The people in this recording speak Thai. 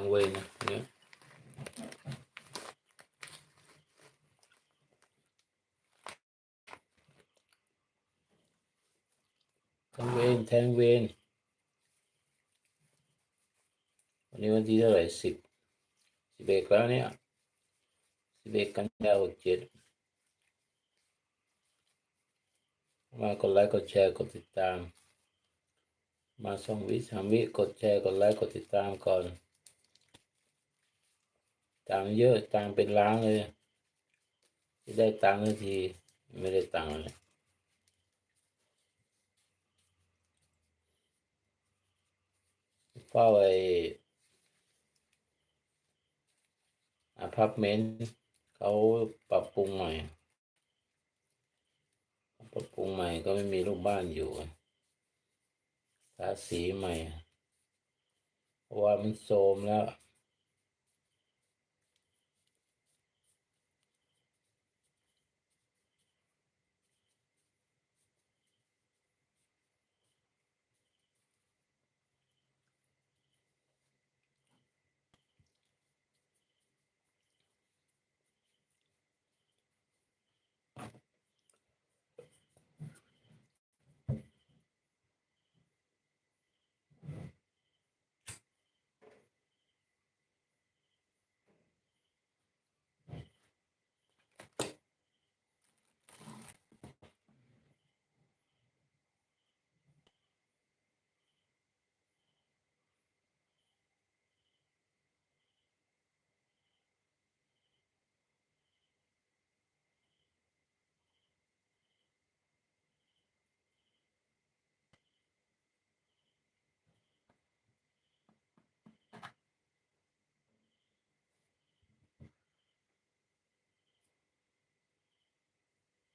งเวยนะเนี่ยแทงเวนแทงเวนวันนี้วันที่เท่าไหร่สิบสิบเอ็ดแล้วเนี่ยสิบเอ็ดกันยาหกเจ็ดมากดไลค์กดแชร์กดติดตาม มาสองวิสามวิกดแชร์กดไลค์กดติดตามก่อน ตามเยอะตามเป็นล้านเลยได้ตังทันทีไม่ได้ตังเลยเฝ้าไออพาร์ตเมนต์เขาปรับปรุงใหม่ ปรับปรุงใหม่ก็ไม่มีลูกบ้านอยู่ทาสีใหม่เพราะว่ามันโทรมแล้ว